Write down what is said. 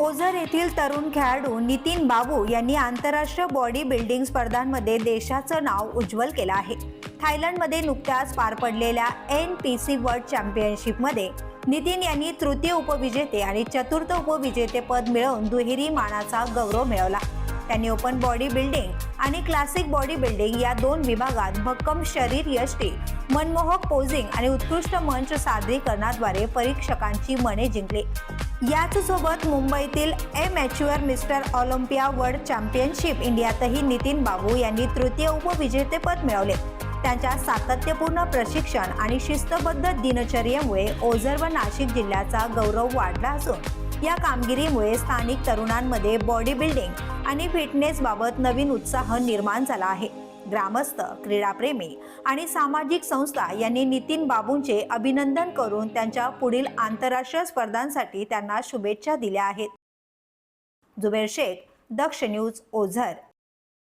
ओझर येथील तरुण खेळाडू नितीन बाबू यांनी आंतरराष्ट्रीय बॉडी बिल्डिंग स्पर्धांमध्ये देशाचं नाव उज्ज्वल केलं आहे. थायलंडमध्ये नुकत्याच पार पडलेल्या एन पी सी वर्ल्ड चॅम्पियनशिपमध्ये नितीन यांनी तृतीय उपविजेते आणि चतुर्थ उपविजेतेपद मिळवून दुहेरी मानाचा गौरव मिळवला. त्यांनी ओपन बॉडी बिल्डिंग आणि क्लासिक बॉडी बिल्डिंग या दोन विभागात भक्कम शरीर यष्टी मनमोहक पोझिंग आणि उत्कृष्ट मंच सादरीकरणाद्वारे परीक्षकांची मने जिंकली. याचसोबत मुंबईतील एम एच्युअर मिस्टर ऑलिम्पिया वर्ल्ड चॅम्पियनशिप इंडियातही नितीन बाबू यांनी तृतीय उपविजेतेपद मिळवले. त्यांच्या सातत्यपूर्ण प्रशिक्षण आणि शिस्तबद्ध दिनचर्येमुळे ओझर व नाशिक जिल्ह्याचा गौरव वाढला असून या कामगिरीमुळे स्थानिक तरुणांमध्ये बॉडी बिल्डिंग आणि फिटनेस बाबत नवीन उत्साह निर्माण झाला आहे. ग्रामस्थ क्रीडाप्रेमी आणि सामाजिक संस्था यांनी नितीन बाबूंचे अभिनंदन करून त्यांच्या पुढील आंतरराष्ट्रीय स्पर्धांसाठी त्यांना शुभेच्छा दिल्या आहेत. जुबेर शेख दक्ष न्यूज ओझर.